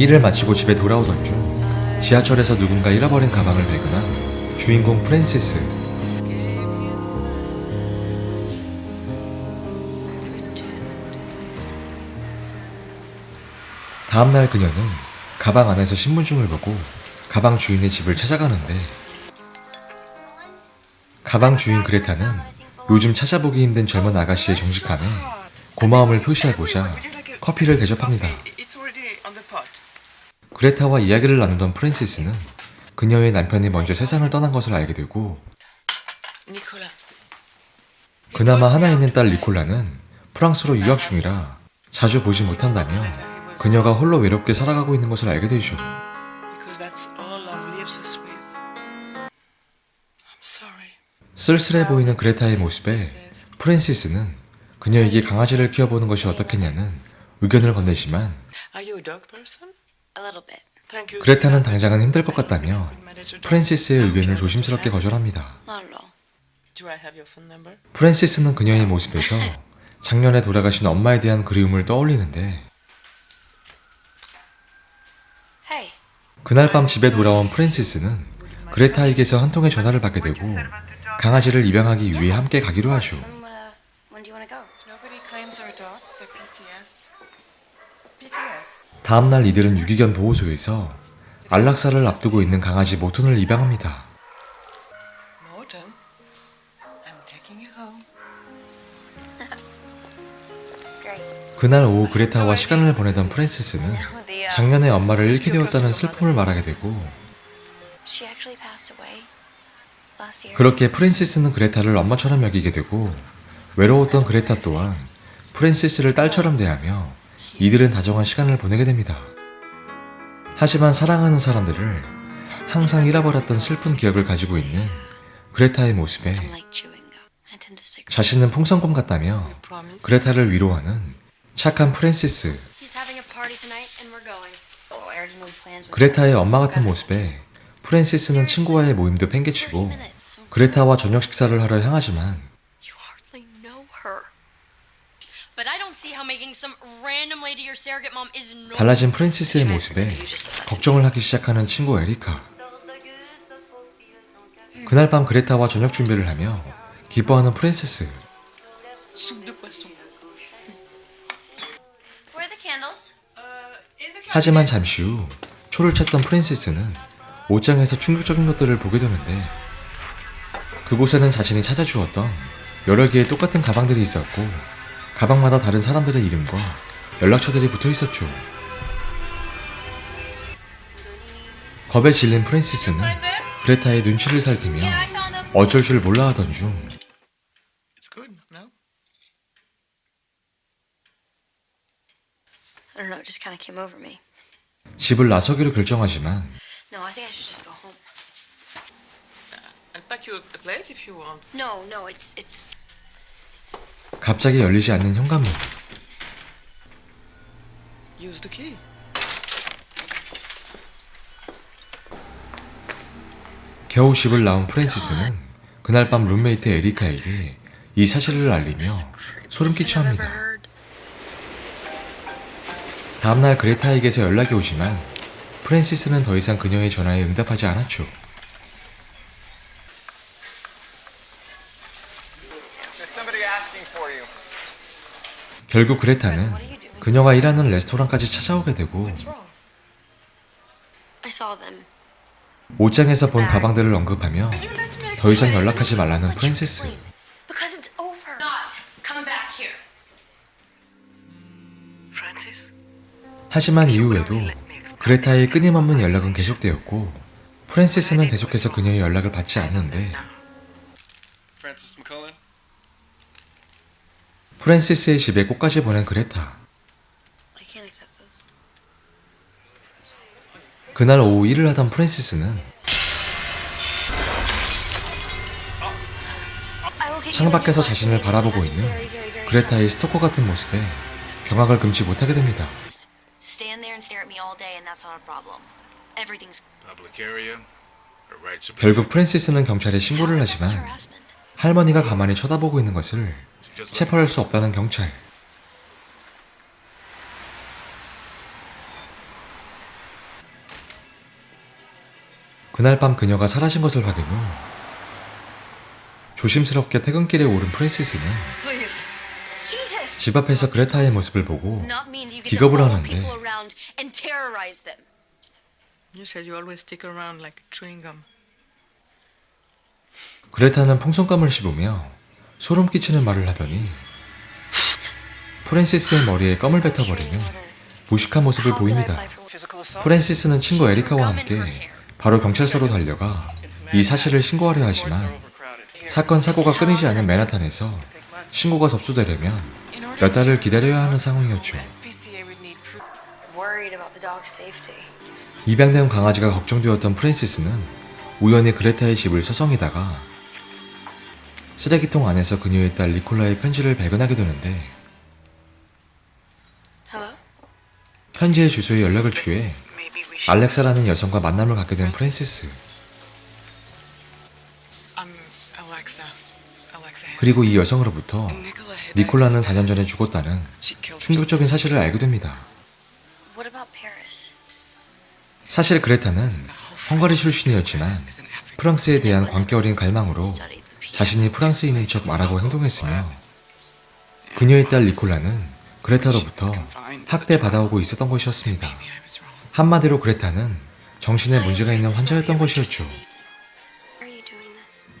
일을 마치고 집에 돌아오던 중 지하철에서 누군가 잃어버린 가방을 발견한 주인공 프랜시스. 다음날 그녀는 가방 안에서 신분증을 보고 가방 주인의 집을 찾아가는데 가방 주인 그레타는 요즘 찾아보기 힘든 젊은 아가씨의 정직함에 고마움을 표시하고자 커피를 대접합니다. 그레타와 이야기를 나누던 프랜시스는 그녀의 남편이 먼저 세상을 떠난 것을 알게 되고. 그나마 하나 있는 딸 니콜라는 프랑스로 유학 중이라 자주 보지 못한다며 그녀가 홀로 외롭게 살아가고 있는 것을 알게 되죠. 쓸쓸해 보이는 그레타의 모습에 프랜시스는 그녀에게 강아지를 키워보는 것이 어떻겠냐는 의견을 건네지만 그레타는 당장은 힘들 것 같다며. 프랜시스의 의견을 조심스럽게 거절합니다. Not at all. Do I have your phone number? 프랜시스는 그녀의 모습에서 작년에 돌아가신 엄마에 대한 그리움을 떠올리는데 Hey, 그날 밤 집에 돌아온 프랜시스는 그레타에게서 한 통의 전화를 받게 되고 강아지를 입양하기 위해 함께 가기로 하죠. 다음날 이들은 유기견 보호소에서 안락사를 앞두고 있는 강아지 모톤을 입양합니다. 그날 오후 그레타와 시간을 보내던 프랜시스는 작년에 엄마를 잃게 되었다는 슬픔을 말하게 되고. 그렇게 프랜시스는 그레타를 엄마처럼 여기게 되고 외로웠던 그레타 또한 프랜시스를 딸처럼 대하며 이들은 다정한 시간을 보내게 됩니다. 하지만 사랑하는 사람들을 항상 잃어버렸던 슬픈 기억을 가지고 있는 그레타의 모습에. 자신은 풍선껌 같다며. 그레타를 위로하는 착한 프랜시스. Oh, 그레타의 엄마 같은 모습에 프랜시스는 친구와의 모임도 팽개치고 그레타와 저녁 식사를 하러 향하지만 달라진 프랜시스의 모습에 걱정을 하기 시작하는 친구 에리카. 그날 밤 그레타와 저녁 준비를 하며 기뻐하는 프랜시스. 하지만 잠시 후 초를 찾던 프랜시스는 옷장에서 충격적인 것들을 보게 되는데 그곳에는 자신이 찾아주었던 여러 개의 똑같은 가방들이 있었고 가방마다 다른 사람들의 이름과 연락처들이 붙어 있었죠. 겁에 질린 프랜시스는 그레타의 눈치를 살피며. 어쩔 줄 몰라 하던 중. 집을 나서기로 결정하지만 갑자기 열리지 않는 현관문. 겨우 집을 나온 프랜시스는 그날 밤 룸메이트 에리카에게 이 사실을 알리며 소름 끼쳐합니다. 다음날 그레타에게서 연락이 오지만 프랜시스는 더 이상 그녀의 전화에 응답하지 않았죠. 결국 그레타는 그녀가 일하는 레스토랑까지 찾아오게 되고 What's wrong? I saw them. 옷장에서 본 가방들을 언급하며 더 이상 연락하지 말라는 프랜시스. Because it's over. Not coming back here. Francis? 하지만 이후에도 그레타의 끊임없는 연락은 계속되었고 프랜시스는 계속해서 그녀의 연락을 받지 않는데? 프랜시스의 집에 꽃까지 보낸 그레타. 그날 오후 일을 하던 프랜시스는 I will get 창 you 밖에서 a new 자신을. 바라보고 있는 그레타의 스토커 같은 모습에 경악을 금치 못하게 됩니다. sad. Stand there and stare at me all day, and that's not a problem. Everything's Public area. Her rights are 결국 프랜시스는 경찰에 신고를 하지만. 할머니가 가만히 쳐다보고 있는 것을 체포할 수 없다는 경찰. 그날 밤 그녀가 사라진 것을 확인 후 조심스럽게 퇴근길에 오른 프랜시스는! 집 앞에서 그레타의 모습을 보고 기겁을 하는데. 그레타는 풍선감을 씹으며 소름 끼치는 말을 하더니 프랜시스의 머리에 껌을 뱉어버리는 무식한 모습을 보입니다. 프랜시스는 친구 에리카와 함께 바로 경찰서로 달려가 이 사실을 신고하려 하지만. 사건 사고가 끊이지 않은 맨하탄에서 신고가 접수되려면 몇 달을 기다려야 하는 상황이었죠. 입양된 강아지가 걱정되었던 프랜시스는 우연히 그레타의 집을 서성이다가 쓰레기통 안에서 그녀의 딸 니콜라의 편지를 발견하게 되는데? 편지의 주소에 연락을 취해. 알렉사라는 여성과 만남을 갖게 된 프랜시스. 그리고 이 여성으로부터 니콜라는 4년 전에 죽었다는 충격적인 사실을 알게 됩니다. 사실 그레타는 헝가리 출신이었지만 프랑스에 대한 광기 어린 갈망으로. 자신이 프랑스인인 척 말하고 행동했으며 그녀의 딸 니콜라는 그레타로부터 학대받아오고 있었던 것이었습니다. 한마디로 그레타는 정신에 문제가 있는 환자였던 것이었죠.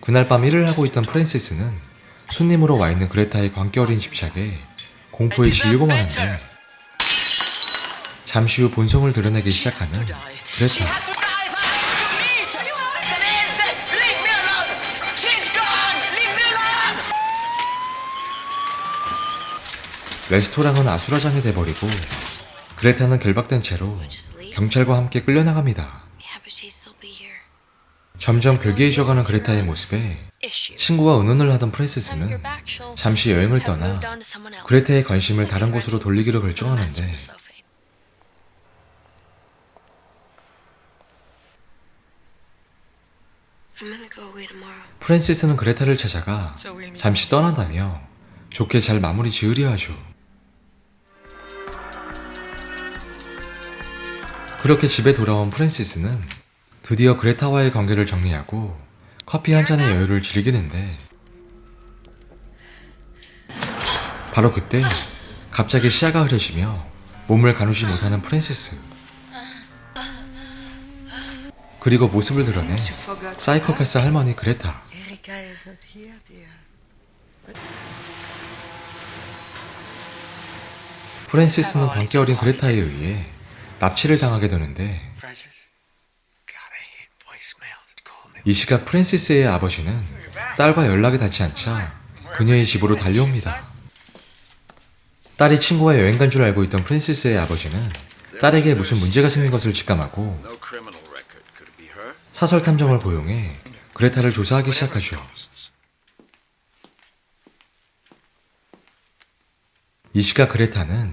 그날 밤 일을 하고 있던 프랜시스는 손님으로 와 있는 그레타의 광기 어린 집착에 공포에 질리고만 한데 잠시 후 본성을 드러내기 시작하는 그레타. 레스토랑은 아수라장이 돼버리고 그레타는 결박된 채로 경찰과 함께 끌려나갑니다. 점점 괴기해져가는 그레타의 모습에. 친구와 의논을 하던 프랜시스는 잠시 여행을 떠나. 그레타의 관심을 다른 곳으로 돌리기로 결정하는데. 프랜시스는 그레타를 찾아가. 잠시 떠난다며 좋게 잘 마무리 지으려 하죠. 그렇게 집에 돌아온 프랜시스는 드디어 그레타와의 관계를 정리하고 커피 한 잔의 여유를 즐기는데 바로 그때 갑자기 시야가 흐려지며 몸을 가누지 못하는 프랜시스 그리고 모습을 forgot. 사이코패스 할머니 그레타. 프랜시스는 광기 어린 그레타에 의해 납치를 당하게 되는데. 이 시각 프랜시스의 아버지는 딸과 연락이 닿지 않자 그녀의 집으로 달려옵니다. 딸이 친구와 여행 간 줄 알고 있던 프랜시스의 아버지는 딸에게 무슨 문제가 생긴 것을 직감하고? 사설 탐정을 고용해 그레타를 조사하기 시작하죠. 이 시각 그레타는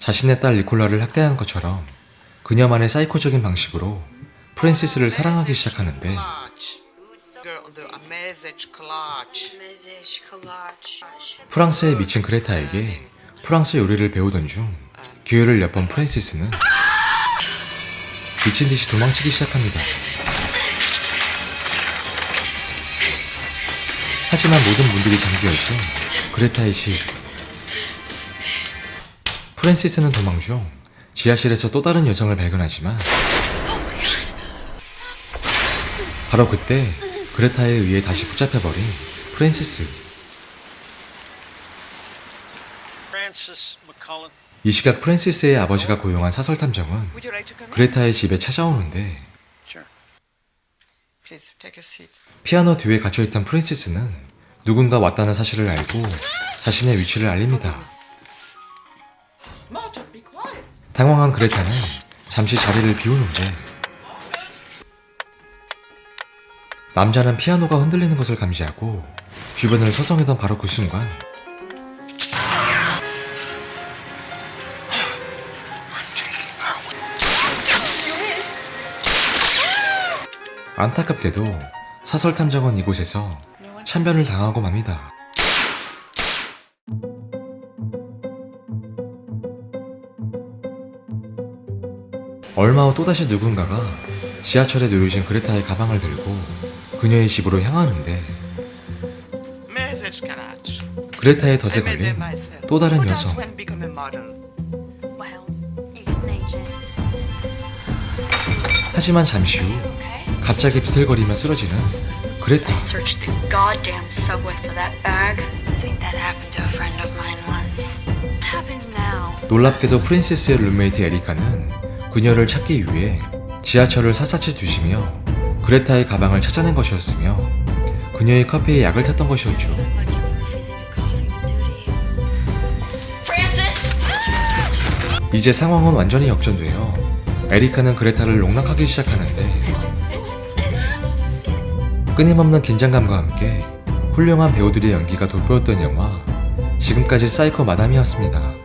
자신의 딸 니콜라를 학대한 것처럼 그녀만의 사이코적인 방식으로 프랜시스를 사랑하기 시작하는데. 프랑스에 미친 그레타에게 프랑스 요리를 배우던 중 기회를 엿본 프랜시스는 미친 듯이 도망치기 시작합니다. 하지만 모든 문들이 잠겨있은 그레타의 집. 프랜시스는 도망 중 지하실에서 또 다른 여성을 발견하지만 바로 그때 그레타에 의해 다시 붙잡혀버린 프랜시스. 이 시각 프랜시스의 아버지가 고용한 사설 탐정은? 그레타의 집에 찾아오는데. 피아노 뒤에 갇혀있던 프랜시스는 누군가 왔다는 사실을 알고 자신의 위치를 알립니다. 당황한 그레타는 잠시 자리를 비우는데 남자는 피아노가 흔들리는 것을 감지하고 주변을 서성이던 바로 그 순간 안타깝게도 사설 탐정은 이곳에서 참변을 당하고 맙니다. 얼마 후 또다시 누군가가 지하철에 놓여진 그레타의 가방을 들고 그녀의 집으로 향하는데. 그레타의 덫에 걸린. 또 다른 여성. 하지만 잠시 후? 갑자기 비틀거리며 쓰러지는 그레타? 놀랍게도 프린세스의 룸메이트 에리카는 그녀를 찾기 위해 지하철을 샅샅이 뒤지며 그레타의 가방을 찾아낸 것이었으며 그녀의 커피에 약을 탔던 것이었죠. 이제 상황은 완전히 역전되어 에리카는 그레타를 농락하기 시작하는데 끊임없는 긴장감과 함께 훌륭한 배우들의 연기가 돋보였던 영화 지금까지 사이코 마담이었습니다.